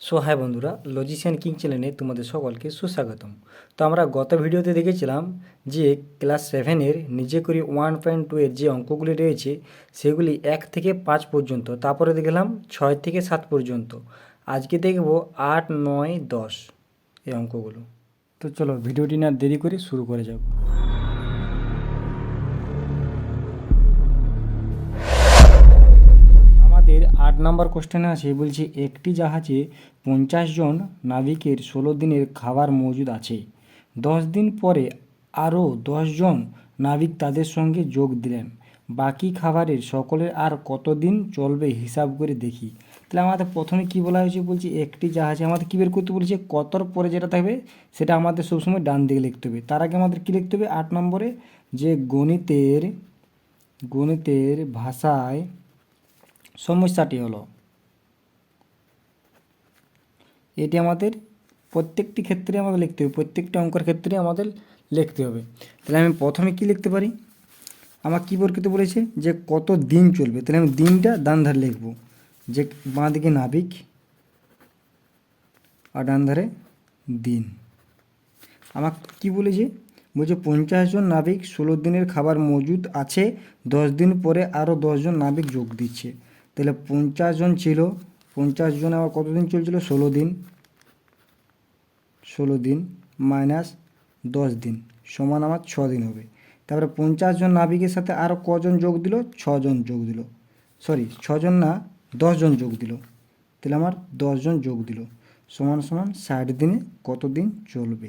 So high বন্ধুরা, লজিশিয়ান king চ্যানেলে তোমাদের সকলকে সুস্বাগতম। তো আমরা গত ভিডিওতে দেখেছিলাম যে ক্লাস সেভেনের নিজে করে ওয়ান পয়েন্ট টু এর যে অঙ্কগুলি রয়েছে, সেগুলি এক থেকে পাঁচ পর্যন্ত, তারপরে দেখলাম ছয় থেকে সাত পর্যন্ত। আজকে দেখব আট, নয়, দশ এই অঙ্কগুলো। তো চলো ভিডিওটি না দেরি করে শুরু করে যাব। আট নম্বর কোশ্চেনে আছে, বলছে, একটি জাহাজে পঞ্চাশ জন নাবিকের ষোলো দিনের খাবার মজুদ আছে। দশ দিন পরে আরও জন নাবিক তাদের সঙ্গে যোগ দিলেন। বাকি খাবারের সকলের আর কতদিন চলবে হিসাব করে দেখি। তাহলে আমাদের প্রথমে কি বলা হয়েছে, বলছি, একটি জাহাজে আমাদের কী বের করতে বলেছে? কতর পরে যেটা থাকবে, সেটা আমাদের সবসময় ডান দিকে লিখতে হবে। তার আগে আমাদের কী লিখতে হবে? আট নম্বরে যে গণিতের গণিতের ভাষায় সমস্যাটি হলো, এটি আমাদের প্রত্যেকটি ক্ষেত্রে আমাদের লিখতে হবে, প্রত্যেকটি অঙ্কের ক্ষেত্রে আমাদের লিখতে হবে। তাহলে আমি প্রথমে কি লিখতে পারি? আমার কী করতে বলেছে যে কত দিন চলবে। তাহলে আমি দিনটা ডান ধারে লিখব। যে বাঁ দিকে নাবিক আর ডান ধারে দিন। আমার কি বলেছে? বলছে পঞ্চাশ জন নাবিক, ষোলো দিনের খাবার মজুদ আছে, দশ দিন পরে আরও দশজন নাবিক যোগ দিচ্ছে। তাহলে পঞ্চাশ জন ছিল, পঞ্চাশ জন আবার কতদিন চলছিল? ষোলো দিন। ষোলো দিন মাইনাস দশ দিন, সমান আমার ছ দিন হবে। তারপরে পঞ্চাশ জন নাবিকের সাথে আরও কজন যোগ দিল? ছজন যোগ দিল। সরি ছজন না দশজন যোগ দিল। তাহলে আমার দশজন যোগ দিল। সমান সমান ষাট দিনে কত দিন চলবে?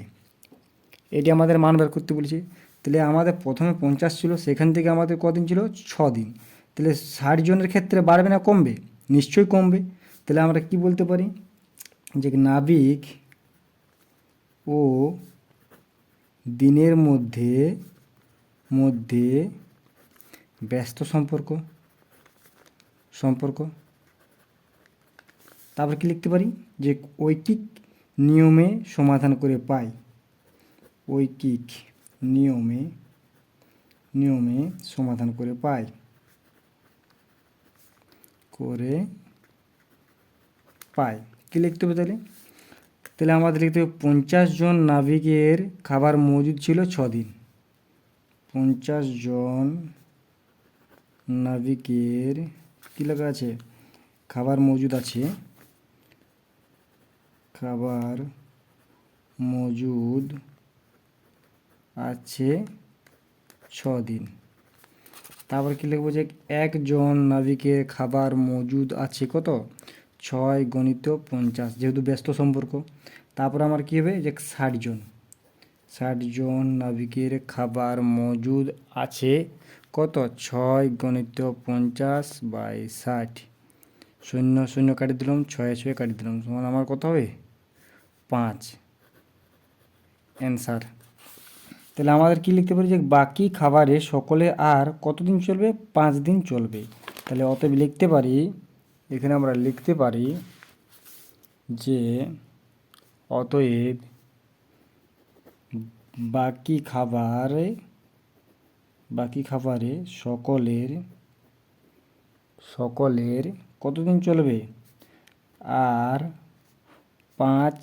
এটি আমাদের মান বের করতে বলেছি। তাহলে আমাদের প্রথমে পঞ্চাশ ছিল, সেখান থেকে আমাদের কদিন ছিল? ছ দিন। তাহলে ষাট জনের ক্ষেত্রে বাড়বে না কমবে? নিশ্চয়ই কমবে। তাহলে আমরা কি বলতে পারি? যে নাবিক ও দিনের মধ্যে মধ্যে ব্যস্ত সম্পর্ক সম্পর্ক। তারপর কি লিখতে পারি? যে ঐকিক নিয়মে সমাধান করে পাই। ঐকিক নিয়মে নিয়মে সমাধান করে পাই। করে পাই। কী লিখতে হবে তাহলে? তাহলে আমাদের লিখতে হবে পঞ্চাশ জন নাবিকের খাবার মজুদ ছিল ছ দিন। পঞ্চাশ জন নাবিকের কী লেখা আছে? খাবার মজুদ আছে। খাবার মজুদ আছে ছ দিন। তারপর কি লিখব যে একজন নাবিকের খাবার মজুদ আছে কত? ছয় গণিত পঞ্চাশ, যেহেতু ব্যস্ত সম্পর্ক। তারপর আমার কী হবে? যে ষাট জন। ষাট জন নাবিকের খাবার মজুদ আছে কত? ছয় গণিত পঞ্চাশ বাই ষাট। শূন্য শূন্য কাটি দিলাম, ছয় ছয় কাটি দিলাম। সমান আমার কত হবে? পাঁচ। অ্যান্সার। তাহলে আমাদের কি লিখতে পারি যে বাকি খাবারে সকলে আর কতদিন চলবে? পাঁচ দিন চলবে। তাহলে অতএব লিখতে পারি, এখানে আমরা লিখতে পারি যে অতএব বাকি খাবারে বাকি খাবারে সকলের সকলের কতদিন চলবে? আর পাঁচ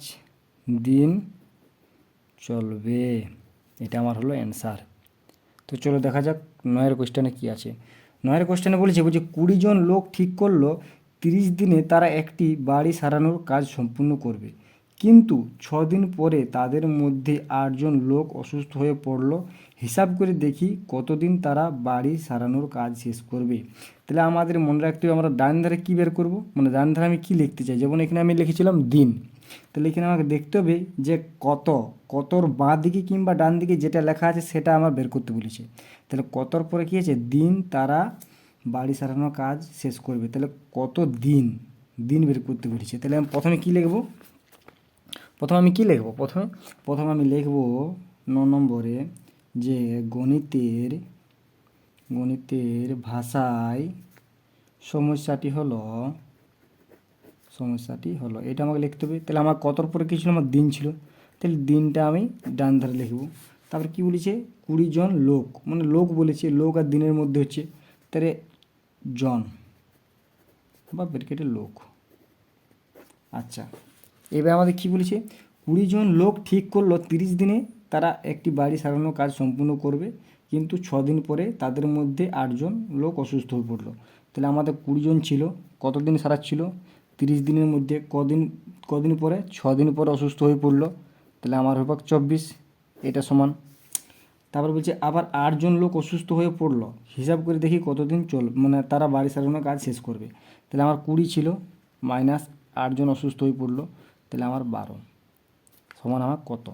দিন চলবে। এটা আমার হলো অ্যান্সার তো চলো দেখা যাক নয়ের কোশ্চেনে কী আছে। নয়ের কোশ্চেনে বলেছে, বলছে, কুড়ি জন লোক ঠিক করল, তিরিশ দিনে তারা একটি বাড়ি সারানোর কাজ সম্পূর্ণ করবে। কিন্তু ছ দিন পরে তাদের মধ্যে আটজন লোক অসুস্থ হয়ে পড়ল। হিসাব করে দেখি কতদিন তারা বাড়ি সারানোর কাজ শেষ করবে। তাহলে আমাদের মনে রাখতে হবে, আমরা ডান ধারে কী বের করব? মানে ডান ধারে আমি কী লিখতে চাই? যেমন এখানে আমি লিখেছিলাম দিন। তাহলে এখানে আমাকে দেখতে হবে যে কত, কতর বাঁ দিকে কিংবা ডান দিকে যেটা লেখা আছে সেটা আমার বের করতে বলেছে। তাহলে কতর পরে কী আছে? দিন, তারা, বাড়ি সারানোর কাজ শেষ করবে। তাহলে কত দিন দিন বের করতে বলেছে। তাহলে আমি প্রথমে কী লিখব? প্রথমে আমি কী লিখব? প্রথমে প্রথমে আমি লিখব ন নম্বরে যে গণিতের গণিতের ভাষায় সমস্যাটি হলো সমস্যাটি হলো। এটা আমাকে লিখতে হবে। তাহলে আমার কতর পরে কী ছিল? আমার দিন ছিল। তাহলে দিনটা আমি ডান ধারে লিখব। তারপরে কী বলেছে? কুড়ি জন লোক। মানে লোক বলেছে, লোক আর দিনের মধ্যে হচ্ছে তাহলে জন। বা ব্রেকেটে লোক। আচ্ছা এবার আমাদের কি বলেছে? কুড়ি জন লোক ঠিক করল, তিরিশ দিনে তারা একটি বাড়ি সারানোর কাজ সম্পূর্ণ করবে, কিন্তু ছ দিন পরে তাদের মধ্যে আটজন লোক অসুস্থ হয়ে পড়ল। তাহলে আমাদের কুড়ি জন ছিল। কতদিন সারাচ্ছিল? তিরিশ দিনের মধ্যে কদিন কদিন পরে ছ দিন পরে অসুস্থ হয়ে পড়ল। তাহলে আমার হবে চব্বিশ, এটা সমান। তারপর বলছে, আবার আটজন লোক অসুস্থ হয়ে পড়ল। হিসাব করে দেখি কতদিন চল মানে তারা বাড়ি সারানোর কাজ শেষ করবে। তাহলে আমার কুড়ি ছিল, মাইনাস আটজন অসুস্থ হয়ে পড়ল, তাহলে আমার বারো। সমান আমার কত?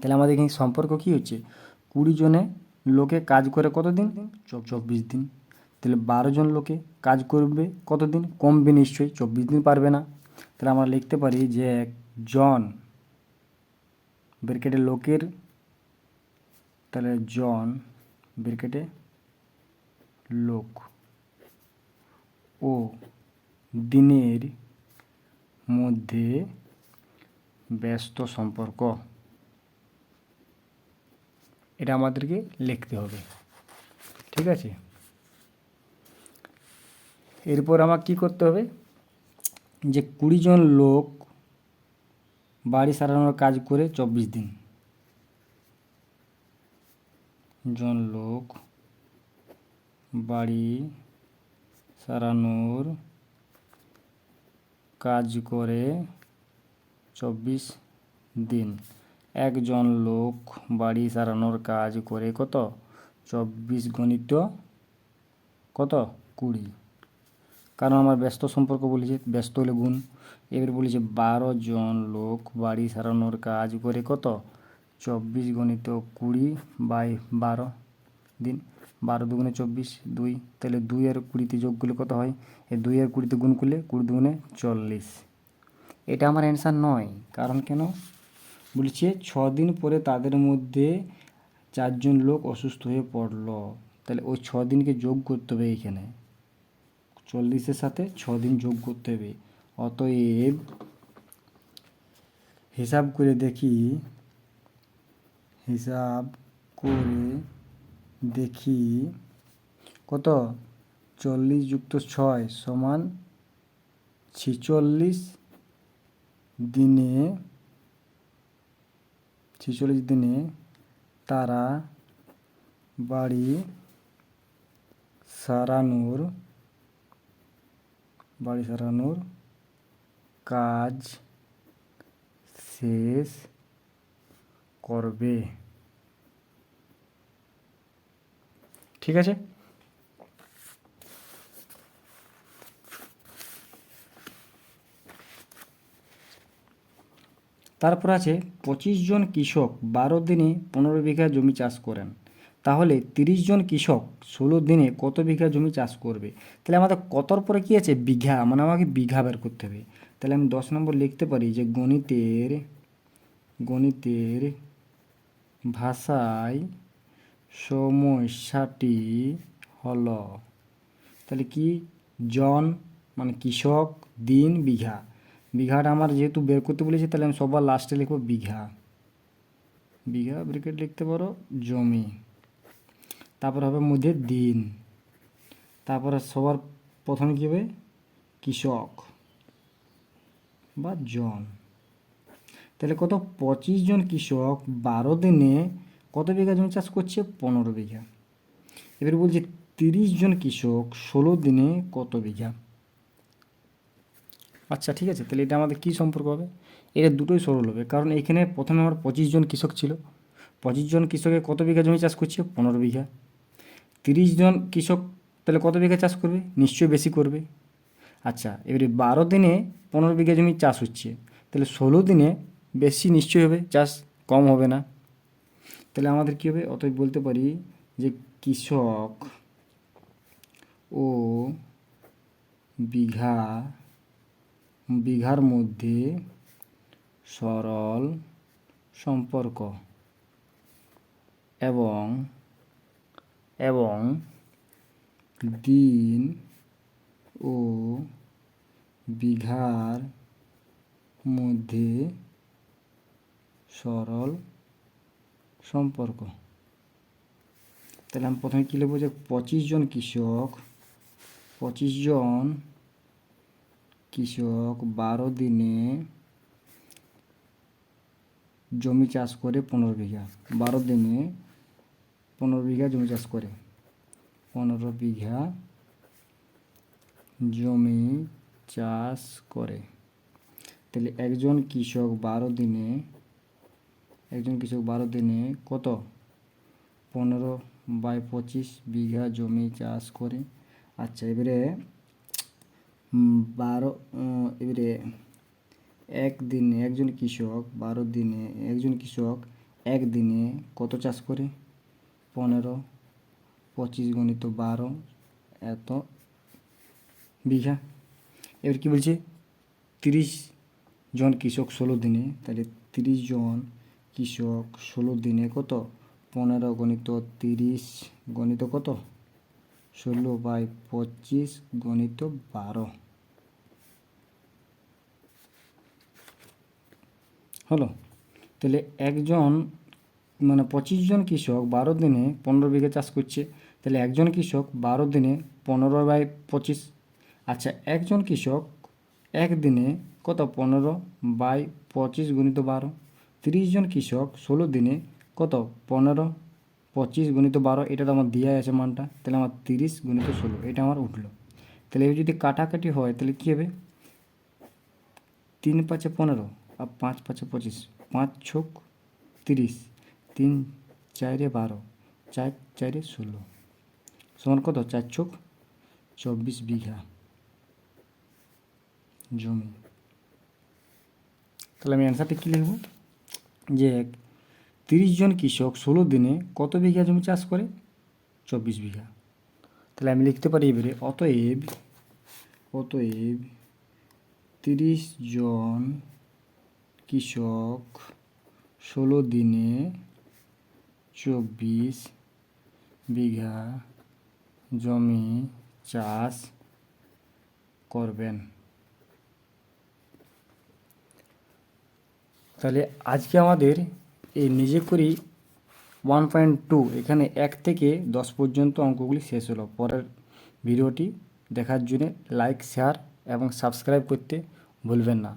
তাহলে আমাদের এখানে সম্পর্ক কী হচ্ছে? কুড়ি জনে লোকে কাজ করে কত দিন চ- চব্বিশ দিন। তাহলে বারো জন লোকে কাজ করবে কত দিন কমবে নিশ্চয়ই, চব্বিশ দিন পারবে না। তাহলে আমরা লিখতে পারি যে জন ব্রেকেটে লোকের, তাহলে জন ব্রেকেটে লোক ও দিনের মধ্যে ব্যস্ত সম্পর্ক। এটা আমাদেরকে লিখতে হবে। ঠিক আছে? এরপর আমার কি করতে হবে? যে কুড়ি জন লোক বাড়ি সারানোর কাজ করে চব্বিশ দিন। জন লোক বাড়ি সারানোর কাজ করে চব্বিশ দিন। একজন লোক বাড়ি সারানোর কাজ করে কত? চব্বিশ গণিত কত? কুড়ি। কারণ আমার ব্যস্ত সম্পর্ক বলেছে ব্যস্ত হলে গুণ। এবার বলেছে বারো জন লোক বাড়ি সারানোর কাজ করে কত? চব্বিশ গণিত কুড়ি বাই বারো দিন। বারো দুগুণে চব্বিশ, দুই। তাহলে দুই আর কুড়িতে যোগ করলে কত হয়? এই দুই আর কুড়িতে গুণ করলে কুড়ি দুগুণে চল্লিশ। এটা আমার অ্যান্সার নয়। কারণ কেন? বলছে ছ দিন পরে তাদের মধ্যে চারজন লোক অসুস্থ হয়ে পড়ল। তাহলে ওই ছ দিনকে যোগ করতে হবে এইখানে চল্লিশের সাথে ছ দিন যোগ করতে হবে। অতএব হিসাব করে দেখি, হিসাব করে দেখি কত? চল্লিশ যুক্ত ছয় সমান ছেচল্লিশ দিনে ছেচল্লিশ দিনে তারা বাড়ি সারানোর বাড়ি সারানোর কাজ শেষ করবে। ঠিক আছে? তারপর আছে পঁচিশ জন কৃষক বারো দিনে পনেরো বিঘা জমি চাষ করেন। তাহলে তিরিশ জন কৃষক ষোলো দিনে কত বিঘা জমি চাষ করবে? তাহলে আমাদের কতর পরে কী আছে? বিঘা মানে আমাকে বিঘা বের করতে হবে। তাহলে আমি দশ নম্বর লিখতে পারি যে গণিতের গণিতের ভাষায় সমস্যাটি হলো, তাহলে কি? জন মানে কৃষক, দিন, বিঘা। বিঘাটা আমার যেহেতু বের করতে বলেছি, তাহলে আমি সবার লাস্টে লিখব বিঘা। বিঘা ব্রিকেট লিখতে পারো, জমি। তারপর হবে মধ্যে দিন। তারপরে সবার প্রথমে কী হবে? কৃষক বা জন। তাহলে কত? পঁচিশ জন কৃষক বারো দিনে কত বিঘা জমি চাষ করছে? পনেরো বিঘা। এবার বলছে তিরিশ জন কৃষক ষোলো দিনে কত বিঘা? আচ্ছা ঠিক আছে। তাহলে এটা আমাদের কী সম্পর্ক হবে? এটা দুটোই সরল হবে। কারণ এখানে প্রথমে আমার পঁচিশ জন কৃষক ছিল। পঁচিশ জন কৃষকে কত বিঘা জমি চাষ করছে? পনেরো বিঘা। তিরিশ জন কৃষক তাহলে কত বিঘা চাষ করবে? নিশ্চয়ই বেশি করবে। আচ্ছা এবারে বারো দিনে পনেরো বিঘা জমি চাষ হচ্ছে। তাহলে ষোলো দিনে বেশি নিশ্চয়ই হবে, চাষ কম হবে না। তাহলে আমাদের কী হবে? অতএব বলতে পারি যে কৃষক ও বিঘা, বিঘার মধ্যে সরল সম্পর্ক এবং এবং দিন ও বিঘার মধ্যে সরল সম্পর্ক। তাহলে আমি প্রথমে কী লিখব যে পঁচিশ জন কৃষক, পঁচিশ জন কৃষক বারো দিনে জমি চাষ করে পনেরো বিঘা, বারো দিনে পনেরো বিঘা জমি চাষ করে। পনেরো বিঘা জমি চাষ করে। তাহলে একজন কৃষক বারো দিনে, একজন কৃষক বারো দিনে কত? পনেরো বাই পঁচিশ বিঘা জমি চাষ করে। আচ্ছা এবারে বারো এবারে একদিনে একজন কৃষক বারো দিনে, একজন কৃষক একদিনে কত চাষ করে? পনেরো, পঁচিশ গণিত বারো, এত বিঘা। এবার কি বলছে? তিরিশ জন কৃষক ষোলো দিনে, তাহলে তিরিশ জন কৃষক ষোলো দিনে কত? পনেরো গণিত তিরিশ, গণিত কত? ষোলো বাই পঁচিশ গণিত বারো। হলো? তাহলে একজন মানে পঁচিশ জন কৃষক বারো দিনে পনেরো বিঘা চাষ করছে, তাহলে একজন কৃষক বারো দিনে পনেরো বাই পঁচিশ। আচ্ছা একজন কৃষক একদিনে কত? পনেরো বাই পঁচিশ গুণিত বারো। তিরিশ জন কৃষক ষোলো দিনে কত? পনেরো পঁচিশ গুণিত বারো, এটা তো আমার দেওয়া আছে মানটা। তাহলে আমার তিরিশ গুণিত ষোলো, এটা আমার উঠল। তাহলে যদি কাটাকাটি হয়, তাহলে কী হবে? তিন পাঁচে পনেরো আর পাঁচ পাঁচে পঁচিশ, পাঁচ ছক তিরিশ। তিন, চারে বারো, চার, চারে ষোলো। সমান কত? চার ছক চব্বিশ বিঘা। জমি। তাহলে আমি অ্যান্সারটা কী লিখব? যে তিরিশ জন কৃষক ষোলো দিনে কত বিঘা জমি চাষ করে? চব্বিশ বিঘা। তাহলে আমি লিখতে পারি এবারে, অতএব অতএব তিরিশ জন কৃষক ষোলো দিনে চব্বিশ বিঘা জমি চাষ করবেন। তাহলে আজকে আমাদের এই নিজে করি ওয়ান পয়েন্ট টু এখানে এক থেকে দশ পর্যন্ত অঙ্কগুলি শেষ হলো। পরের ভিডিওটি দেখার জন্য লাইক শেয়ার এবং সাবস্ক্রাইব করতে ভুলবেন না।